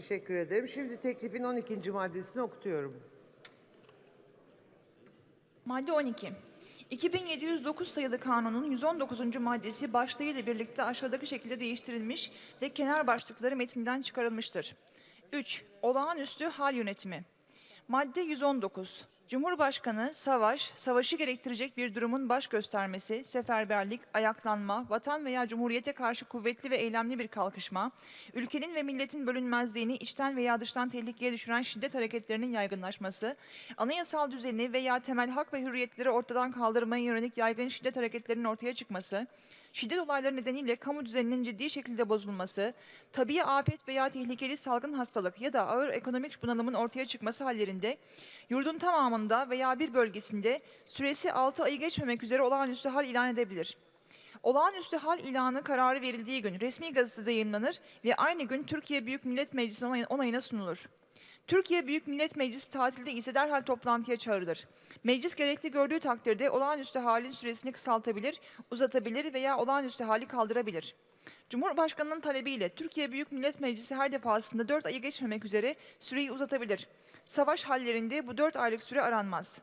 Teşekkür ederim. Şimdi teklifin 12. maddesini okutuyorum. Madde 12. 2709 sayılı kanunun 119. maddesi başlığıyla birlikte aşağıdaki şekilde değiştirilmiş ve kenar başlıkları metinden çıkarılmıştır. 3. Olağanüstü hal yönetimi. Madde 119. Cumhurbaşkanı savaş, savaşı gerektirecek bir durumun baş göstermesi, seferberlik, ayaklanma, vatan veya cumhuriyete karşı kuvvetli ve eylemli bir kalkışma, ülkenin ve milletin bölünmezliğini içten veya dıştan tehlikeye düşüren şiddet hareketlerinin yaygınlaşması, anayasal düzeni veya temel hak ve hürriyetleri ortadan kaldırmaya yönelik yaygın şiddet hareketlerinin ortaya çıkması, şiddet olayları nedeniyle kamu düzeninin ciddi şekilde bozulması, tabii afet veya tehlikeli salgın hastalık ya da ağır ekonomik bunalımın ortaya çıkması hallerinde yurdun tamamında veya bir bölgesinde süresi 6 ayı geçmemek üzere olağanüstü hal ilan edebilir. Olağanüstü hal ilanı kararı verildiği gün resmi gazetede yayınlanır ve aynı gün Türkiye Büyük Millet Meclisi'nin onay- onayına sunulur. Türkiye Büyük Millet Meclisi tatilde ise derhal toplantıya çağrılır. Meclis gerekli gördüğü takdirde olağanüstü halin süresini kısaltabilir, uzatabilir veya olağanüstü hali kaldırabilir. Cumhurbaşkanının talebiyle Türkiye Büyük Millet Meclisi her defasında 4 ayı geçmemek üzere süreyi uzatabilir. Savaş hallerinde bu 4 aylık süre aranmaz.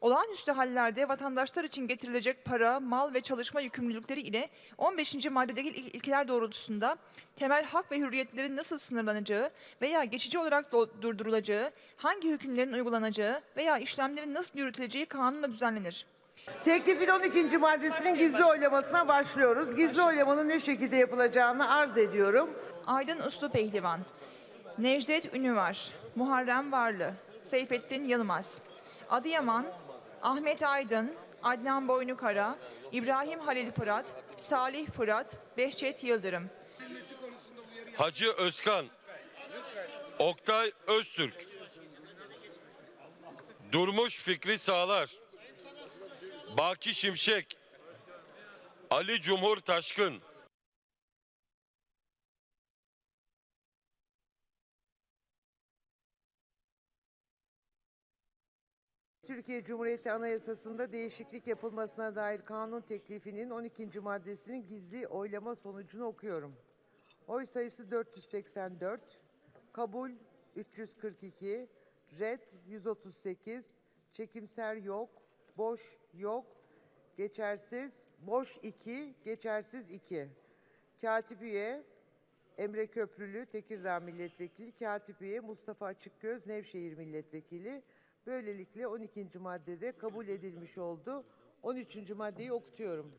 Olağanüstü hallerde vatandaşlar için getirilecek para, mal ve çalışma yükümlülükleri ile 15. maddedeki il- ilkeler doğrultusunda temel hak ve hürriyetlerin nasıl sınırlanacağı veya geçici olarak durdurulacağı, hangi hükümlerin uygulanacağı veya işlemlerin nasıl yürütüleceği kanunla düzenlenir. Teklifin 12. maddesinin gizli oylamasına başlıyoruz. Gizli oylamanın ne şekilde yapılacağını arz ediyorum. Aydın Uslu Pehlivan, Necdet Ünüvar, Muharrem Varlı, Seyfettin Yılmaz, Adıyaman, Ahmet Aydın, Adnan Boynukara, İbrahim Halil Fırat, Salih Fırat, Behçet Yıldırım. Hacı Özkan, Oktay Öztürk, Durmuş Fikri Sağlar, Baki Şimşek, Ali Cumhur Taşkın, Türkiye Cumhuriyeti Anayasası'nda değişiklik yapılmasına dair kanun teklifinin 12. maddesinin gizli oylama sonucunu okuyorum. Oy sayısı 484, kabul 342, red 138, çekimser yok, boş yok, geçersiz, boş 2, geçersiz 2. Katip üye Emre Köprülü Tekirdağ Milletvekili, Katip üye Mustafa Açıkgöz Nevşehir Milletvekili. Böylelikle 12. maddede kabul edilmiş oldu. 13. maddeyi okutuyorum.